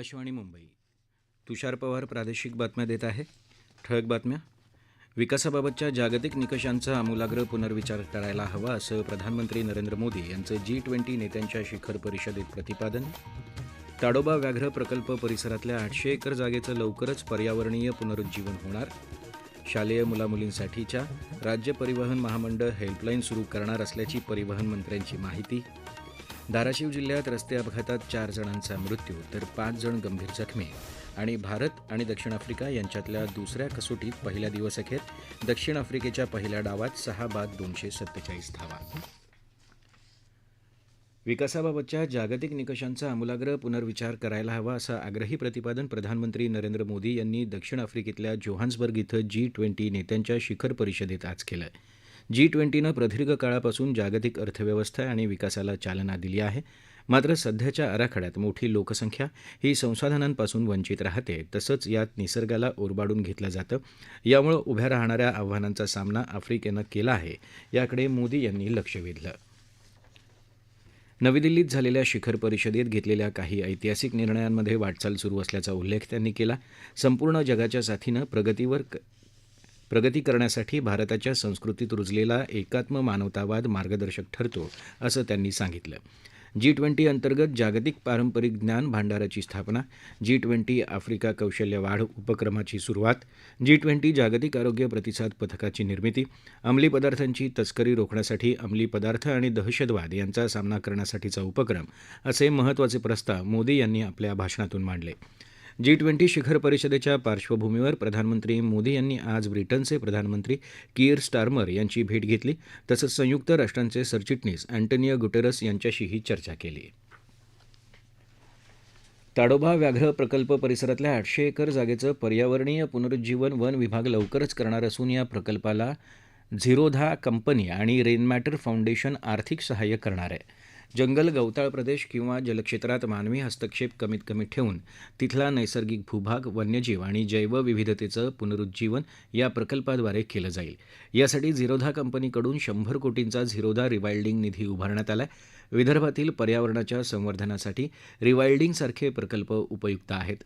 आकाशवाणी मुंबई. तुषार पवार प्रादेशिक बातम्या देत आहे. ठळक बातम्या. विकासाबाबतच्या जागतिक निकषांचा आमूलाग्र पुनर्विचार करायला हवा असं प्रधानमंत्री नरेंद्र मोदी यांचं जी ट्वेंटी नेत्यांच्या शिखर परिषदेत प्रतिपादन. ताडोबा व्याघ्र प्रकल्प परिसरातल्या आठशे एकर जागेचं लवकरच पर्यावरणीय पुनरुज्जीवन होणार. शालेय मुलामुलींसाठीच्या राज्य परिवहन महामंडळ हेल्पलाईन सुरू करणार असल्याची परिवहन मंत्र्यांची माहिती. धाराशिव जिल्ह्यात रस्ते अपघातात चार जणांचा मृत्यू तर पाच जण गंभीर जखमी. आणि भारत आणि दक्षिण आफ्रिका यांच्यातल्या दुसऱ्या कसोटीत पहिल्या दिवसअखेर दक्षिण आफ्रिकेच्या पहिल्या डावात सहा बाद दोनशे सत्तेचाळीस धावा. विकासाबाबतच्या जागतिक निकषांचा आमूलाग्र पुनर्विचार करायला हवा असं आग्रही प्रतिपादन प्रधानमंत्री नरेंद्र मोदी यांनी दक्षिण आफ्रिकेतल्या जोहान्सबर्ग इथं जी ट्वेंटी नेत्यांच्या शिखर परिषदेत आज केलं. आहे जी ट्वेंटीनं प्रदीर्घ काळापासून जागतिक अर्थव्यवस्था आणि विकासाला चालना दिली आहे. मात्र सध्याच्या आराखड्यात मोठी लोकसंख्या ही संसाधनांपासून वंचित राहते. तसंच यात निसर्गाला ओरबाडून घेतलं जातं. यामुळे उभ्या राहणाऱ्या आव्हानांचा सामना आफ्रिकेनं केला आहे. याकडे मोदी यांनी लक्ष वेधलं. नवी दिल्लीत झालेल्या शिखर परिषदेत घेतलेल्या काही ऐतिहासिक निर्णयांमध्ये वाटचाल सुरू असल्याचा उल्लेख त्यांनी केला. संपूर्ण जगाच्या साथीनं प्रगतीवर प्रगती करण्यासाठी भारताच्या संस्कृतीत रुजलेला एकात्म मानवतावाद मार्गदर्शक ठरतो असं त्यांनी सांगितलं. जी ट्वेंटी अंतर्गत जागतिक पारंपरिक ज्ञान भांडाराची स्थापना जी ट्वेंटी आफ्रिका कौशल्य वाढ उपक्रमाची सुरुवात जी ट्वेंटी जागतिक आरोग्य प्रतिसाद पथकाची निर्मिती अंमली पदार्थांची तस्करी रोखण्यासाठी अंमली पदार्थ आणि दहशतवाद यांचा सामना करण्यासाठीचा उपक्रम असे महत्त्वाचे प्रस्ताव मोदी यांनी आपल्या भाषणातून मांडले. जी ट्वेंटी शिखर परिषदेच्या पार्श्वभूमीवर प्रधानमंत्री मोदी यांनी आज ब्रिटनचे प्रधानमंत्री कीर स्टार्मर यांची भेट घेतली. तसंच संयुक्त राष्ट्रांचे सरचिटणीस अँटोनियो गुटेरस यांच्याशीही चर्चा केली. ताडोबा व्याघ्र प्रकल्प परिसरातल्या आठशे एकर जागेचं पर्यावरणीय पुनरुज्जीवन वन विभाग लवकरच करणार असून या प्रकल्पाला झिरोधा कंपनी आणि रेनमॅटर फाउंडेशन आर्थिक सहाय्य करणार आहे. जंगल गवताळ प्रदेश किंवा जलक्षेत्रात मानवी हस्तक्षेप कमीत कमी ठेवून तिथला नैसर्गिक भूभाग वन्यजीव आणि जैवविविधतेचं पुनरुज्जीवन या प्रकल्पाद्वारे केलं जाईल. यासाठी झिरोधा कंपनीकडून शंभर कोटींचा झिरोधा रिवाइल्डिंग निधी उभारण्यात आला विदर्भातील पर्यावरणाच्या संवर्धनासाठी रिवाइल्डिंगसारखे प्रकल्प उपयुक्त आहेत.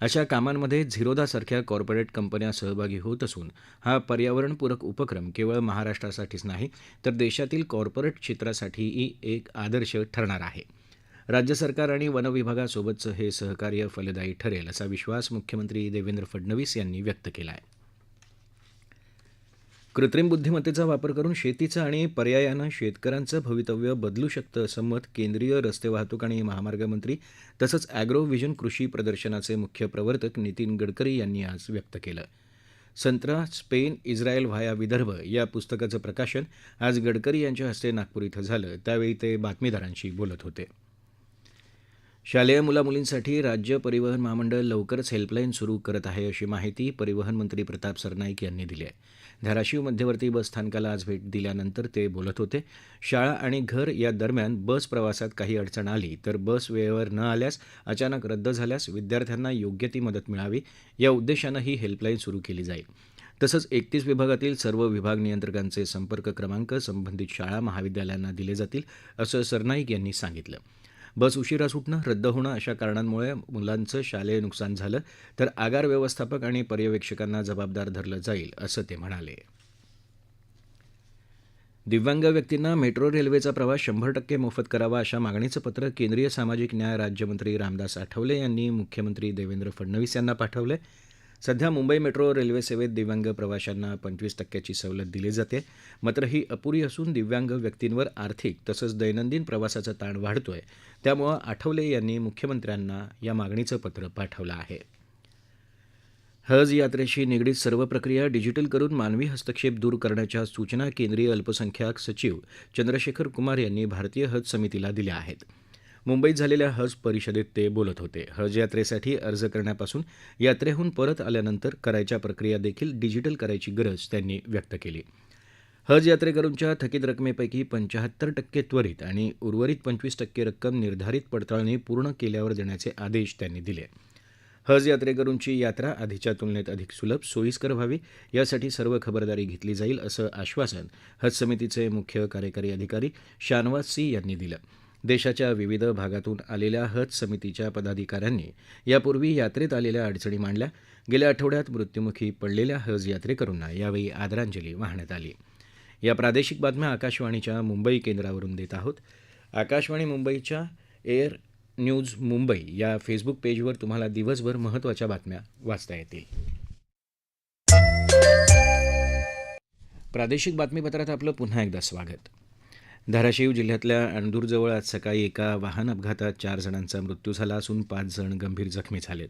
अशा कामांमध्ये झिरोदासारख्या कॉर्पोरेट कंपन्या सहभागी होत असून हा पर्यावरणपूरक उपक्रम केवळ महाराष्ट्रासाठीच नाही तर देशातील कॉर्पोरेट क्षेत्रासाठीही एक आदर्श ठरणार आहे. राज्य सरकार आणि वन विभागासोबतचं हे सहकार्य फलदायी ठरेल असा विश्वास मुख्यमंत्री देवेंद्र फडणवीस यांनी व्यक्त केला आहे कृत्रिम बुद्धिमत्तेचा वापर करून शेतीचं आणि पर्यायानं शेतकऱ्यांचं भवितव्य बदलू शकतं असं मत केंद्रीय रस्ते वाहतूक आणि महामार्ग मंत्री तसंच अॅग्रो व्हिजन कृषी प्रदर्शनाचे मुख्य प्रवर्तक नितीन गडकरी यांनी आज व्यक्त केलं. संत्रा स्पेन इस्रायल व्हाया विदर्भ या पुस्तकाचं प्रकाशन आज गडकरी यांच्या हस्ते नागपूर इथं झालं. त्यावेळी ते बातमीदारांशी बोलत होते. शालेय मुलामुलींसाठी राज्य परिवहन महामंडळ लवकरच हेल्पलाईन सुरू करत आहे अशी माहिती परिवहन मंत्री प्रताप सरनाईक यांनी दिली आहे. धाराशिव मध्यवर्ती बस स्थानकाला आज भेट दिल्यानंतर ते बोलत होते शाळा आणि घर या दरम्यान बस प्रवासात काही अडचण आली तर बस वेळेवर न आल्यास अचानक रद्द झाल्यास विद्यार्थ्यांना योग्य ती मदत मिळावी या उद्देशानं ही हेल्पलाईन सुरू केली जाईल. तसंच एकतीस विभागातील सर्व विभाग नियंत्रकांचे संपर्क क्रमांक संबंधित शाळा महाविद्यालयांना दिले जातील असं सरनाईक यांनी सांगितलं. बस उशिरा सुटणं रद्द होणं अशा कारणांमुळे मुलांचं शालेय नुकसान झालं तर आगार व्यवस्थापक आणि पर्यवेक्षकांना जबाबदार धरलं जाईल असं ते म्हणाले. दिव्यांग व्यक्तींना मेट्रो रेल्वेचा प्रवास शंभर टक्के मोफत करावा अशा मागणीचं पत्र केंद्रीय सामाजिक न्याय राज्यमंत्री रामदास आठवले यांनी मुख्यमंत्री देवेंद्र फडणवीस यांना पाठवलं सध्या मुंबई मेट्रो रेल्वे सेवेत दिव्यांग प्रवाशांना पंचवीस टक्क्याची सवलत दिली जाते. मात्र ही अपुरी असून दिव्यांग व्यक्तींवर आर्थिक तसंच दैनंदिन प्रवासाचा ताण वाढतोय. त्यामुळं आठवले यांनी मुख्यमंत्र्यांना या मागणीचं पत्र पाठवलं आहे. हज यात्रेशी निगडीत सर्व प्रक्रिया डिजिटल करून मानवी हस्तक्षेप दूर करण्याच्या सूचना केंद्रीय अल्पसंख्याक सचिव चंद्रशेखर कुमार यांनी भारतीय हज समितीला दिल्या आहेत. मुंबईत झालेल्या हज परिषदेत ते बोलत होते. हज यात्रेसाठी अर्ज करण्यापासून यात्रेहून परत आल्यानंतर करायच्या प्रक्रिया देखील डिजिटल करायची गरज त्यांनी व्यक्त केली. हज यात्रेकरूंच्या थकीत रकमेपैकी पंचाहत्तर टक्के त्वरित आणि उर्वरित पंचवीस टक्के रक्कम निर्धारित पडताळणी पूर्ण केल्यावर देण्याचे आदेश त्यांनी दिले. हज यात्रेकरूंची यात्रा आधीच्या तुलनेत अधिक सुलभ सोयीस्कर व्हावी यासाठी सर्व खबरदारी घेतली जाईल असं आश्वासन हज समितीचे मुख्य कार्यकारी अधिकारी शानवाज सी यांनी दिलं. देशाच्या विविध भागातून आलेल्या हज समितीच्या पदाधिकाऱ्यांनी यापूर्वी यात्रेत आलेल्या अडचणी मांडल्या. गेल्या आठवड्यात मृत्युमुखी पडलेल्या हज यात्रेकरूंना यावेळी आदरांजली वाहण्यात आली. या प्रादेशिक बातम्या आकाशवाणीच्या मुंबई केंद्रावरून देत आहोत. आकाशवाणी मुंबईच्या एअर न्यूज मुंबई या फेसबुक पेजवर तुम्हाला दिवसभर महत्त्वाच्या बातम्या वाचता येतील. प्रादेशिक बातमीपत्रात आपलं पुन्हा एकदा स्वागत. धाराशिव जिल्ह्यातल्या अणदूरजवळ आज सकाळी एका वाहन अपघातात चार जणांचा मृत्यू झाला असून पाच जण गंभीर जखमी झालेत.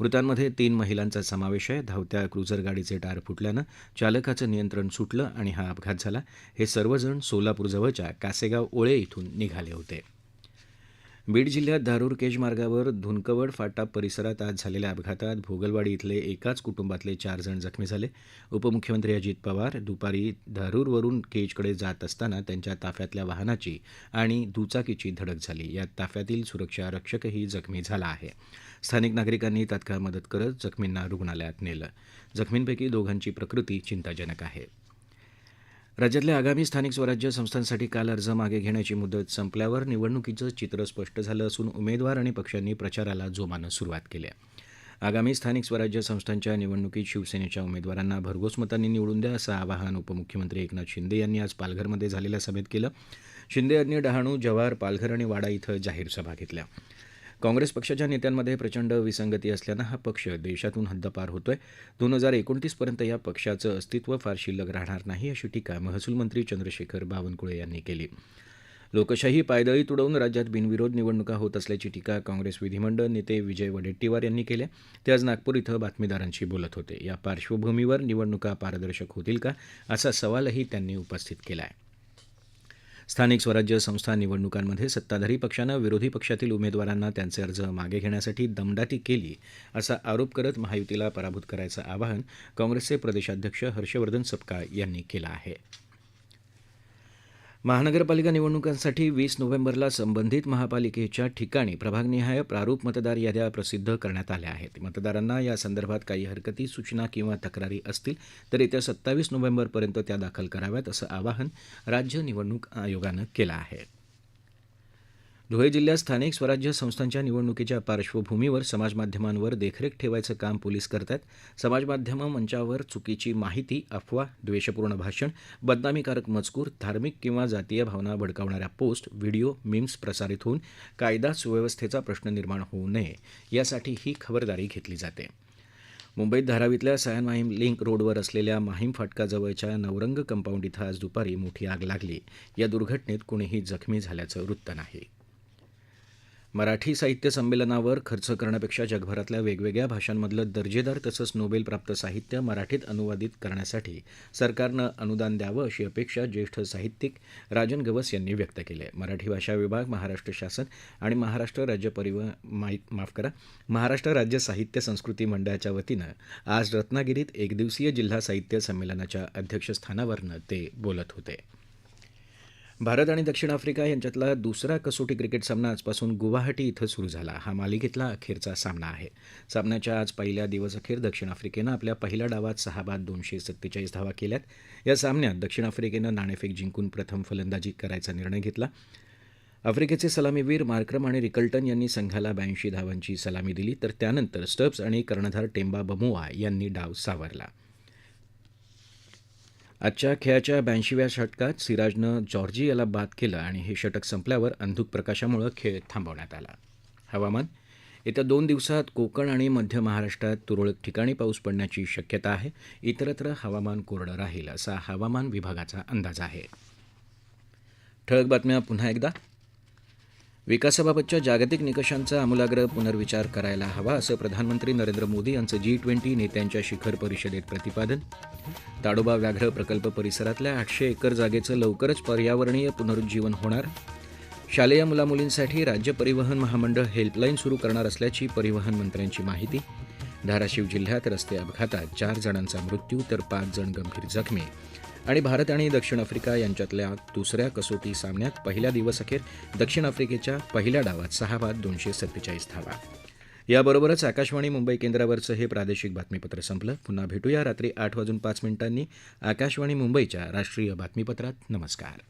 मृतांमध्ये तीन महिलांचा समावेश आहे. धावत्या क्रुझर गाडीचे टार फुटल्यानं चालकाचं नियंत्रण सुटलं आणि हा अपघात झाला. हे सर्वजण सोलापूरजवळच्या कासेगाव ओळे इथून निघाले होते. बीड जिल्ह्यात धारूर केज मार्गावर धुनकवड फाटा परिसरात आज झालेल्या अपघातात भोगलवाडी इथले एकाच कुटुंबातले चार जण जखमी झाले. उपमुख्यमंत्री अजित पवार दुपारी धारूरवरून केजकडे जात असताना त्यांच्या ताफ्यातल्या वाहनाची आणि दुचाकीची धडक झाली. यात ताफ्यातील सुरक्षा रक्षकही जखमी झाला आहे. स्थानिक नागरिकांनी तात्काळ मदत करत जखमींना रुग्णालयात नेलं. जखमींपैकी दोघांची प्रकृती चिंताजनक आहे. राज्यातल्या आगामी स्थानिक स्वराज्य संस्थांसाठी काल अर्ज मागे घेण्याची मुदत संपल्यावर निवडणुकीचं चित्र स्पष्ट झालं असून उमेदवार आणि पक्षांनी प्रचाराला जोमानं सुरुवात केली आहे. आगामी स्थानिक स्वराज्य संस्थांच्या निवडणुकीत शिवसेनेच्या उमेदवारांना भरघोस मतांनी निवडून द्या असं आवाहन उपमुख्यमंत्री एकनाथ शिंदे यांनी आज पालघरमध्ये झालेल्या सभेत केलं. शिंदे यांनी डहाणू जव्हार पालघर आणि वाडा इथं जाहीर सभा घेतल्या. काँग्रेस पक्षाच्या नेत्यांमध्ये प्रचंड विसंगती असल्यानं हा पक्ष देशातून हद्दपार होतोय. दोन हजार एकोणतीसपर्यंत या पक्षाचं अस्तित्व फार शिल्लक राहणार नाही अशी टीका महसूल मंत्री चंद्रशेखर बावनकुळे यांनी केली. लोकशाही पायदळी तुडवून राज्यात बिनविरोध निवडणुका होत असल्याची टीका काँग्रेस विधिमंडळ नेते विजय वडेट्टीवार यांनी केल्या ते आज नागपूर इथं बातमीदारांशी बोलत होते. या पार्श्वभूमीवर निवडणुका पारदर्शक होतील का असा सवालही त्यांनी उपस्थित केला आहे स्थानिक स्वराज्य संस्था निवडणुकांमध्ये सत्ताधारी पक्षानं विरोधी पक्षातील उमेदवारांना त्यांचे अर्ज मागे घेण्यासाठी दमदाटी केली असा आरोप करत महायुतीला पराभूत करायचं आवाहन काँग्रेसचे प्रदेशाध्यक्ष हर्षवर्धन सपकाळ यांनी केलं आहे. महानगरपालिका निवडणुकांसाठी वीस नोव्हेंबरला संबंधित महापालिकेच्या ठिकाणी प्रभागनिहाय प्रारूप मतदार याद्या प्रसिद्ध करण्यात आल्या आहेत. मतदारांना या संदर्भात काही हरकती सूचना किंवा तक्रारी असतील तर येत्या सत्तावीस नोव्हेंबरपर्यंत त्या दाखल कराव्यात असं आवाहन राज्य निवडणूक आयोगानं केलं आहे. धुळे जिल्ह्यात स्थानिक स्वराज्य संस्थांच्या निवडणुकीच्या पार्श्वभूमीवर समाजमाध्यमांवर देखरेख ठेवायचं काम पोलीस करत आहेत समाजमाध्यमं मंचावर चुकीची माहिती अफवा द्वेषपूर्ण भाषण बदनामीकारक मजकूर धार्मिक किंवा जातीय भावना भडकावणाऱ्या पोस्ट व्हिडिओ मीम्स प्रसारित होऊन कायदा सुव्यवस्थेचा प्रश्न निर्माण होऊ नये यासाठी ही खबरदारी घेतली जाते. मुंबईत धारावीतल्या सायन माहीम लिंक रोडवर असलेल्या माहीम फाटकाजवळच्या नवरंग कंपाऊंड इथं आज दुपारी मोठी आग लागली. या दुर्घटनेत कुणीही जखमी झाल्याचं वृत्त नाही. मराठी साहित्य संमेलनावर खर्च करण्यापेक्षा जगभरातल्या वेगवेगळ्या भाषांमधलं दर्जेदार तसंच नोबेल साहित्य मराठीत अनुवादित करण्यासाठी सरकारनं अनुदान द्यावं अशी अपेक्षा ज्येष्ठ साहित्यिक राजन गवस यांनी व्यक्त केली आहे. मराठी भाषा विभाग महाराष्ट्र शासन आणि महाराष्ट्र राज्य परिवहन माफ करा महाराष्ट्र राज्य साहित्य संस्कृती मंडळाच्या वतीनं आज रत्नागिरीत एकदिवसीय जिल्हा साहित्य संमेलनाच्या अध्यक्षस्थानावरनं ते बोलत होते. भारत आणि दक्षिण आफ्रिका यांच्यातला दुसरा कसोटी क्रिकेट सामना आजपासून गुवाहाटी इथं सुरू झाला. हा मालिकेतला अखेरचा सामना आहे. सामन्याच्या आज पहिल्या दिवस अखेर दक्षिण आफ्रिकेनं आपल्या पहिल्या डावात सहा बाद दोनशे सत्तेचाळीस धावा केल्यात. या सामन्यात दक्षिण आफ्रिकेनं नाणेफेक जिंकून प्रथम फलंदाजी करायचा निर्णय घेतला. आफ्रिकेचे सलामीवीर मार्क्रम आणि रिकल्टन यांनी संघाला ब्याऐंशी धावांची सलामी दिली. तर त्यानंतर स्टब्स आणि कर्णधार टेंबा बमोआ यांनी डाव सावरला. आजच्या खेळाच्या ब्याऐंशीव्या षटकात सिराजनं जॉर्जियाला बाद केलं आणि हे षटक संपल्यावर अंधुक प्रकाशामुळे खेळ थांबवण्यात आला. हवामान? येत्या दोन दिवसात कोकण आणि मध्य महाराष्ट्रात तुरळक ठिकाणी पाऊस पडण्याची शक्यता आहे. इतरत्र हवामान कोरडं राहील असा हवामान विभागाचा अंदाज आहे. ठळक बातम्या पुन्हा एकदा. विकासाबाबतच्या जागतिक निकषांचा आमूलाग्र पुनर्विचार करायला हवा असं प्रधानमंत्री नरेंद्र मोदी यांचं जी ट्वेंटी नेत्यांच्या शिखर परिषदेत प्रतिपादन. ताडोबा व्याघ्र प्रकल्प परिसरातल्या आठशे एकर जागेचं लवकरच पर्यावरणीय पुनरुज्जीवन होणार. शालेय मुलामुलींसाठी राज्य परिवहन महामंडळ हेल्पलाईन सुरू करणार असल्याची परिवहन मंत्र्यांची माहिती. धाराशिव जिल्ह्यात रस्ते अपघातात चार जणांचा मृत्यू तर पाच जण गंभीर जखमी. आणि भारत आणि दक्षिण आफ्रिका यांच्यातल्या दुसऱ्या कसोटी सामन्यात पहिल्या दिवसअखेर दक्षिण आफ्रिकेच्या पहिल्या डावात सहा बाद दोनशे सत्तेचाळीस धावा. याबरोबरच आकाशवाणी मुंबई केंद्रावरचं हे प्रादेशिक बातमीपत्र संपलं. पुन्हा भेटूया रात्री आठ वाजून पाच मिनिटांनी. आकाशवाणी मुंबईच्या राष्ट्रीय बातमीपत्रात नमस्कार.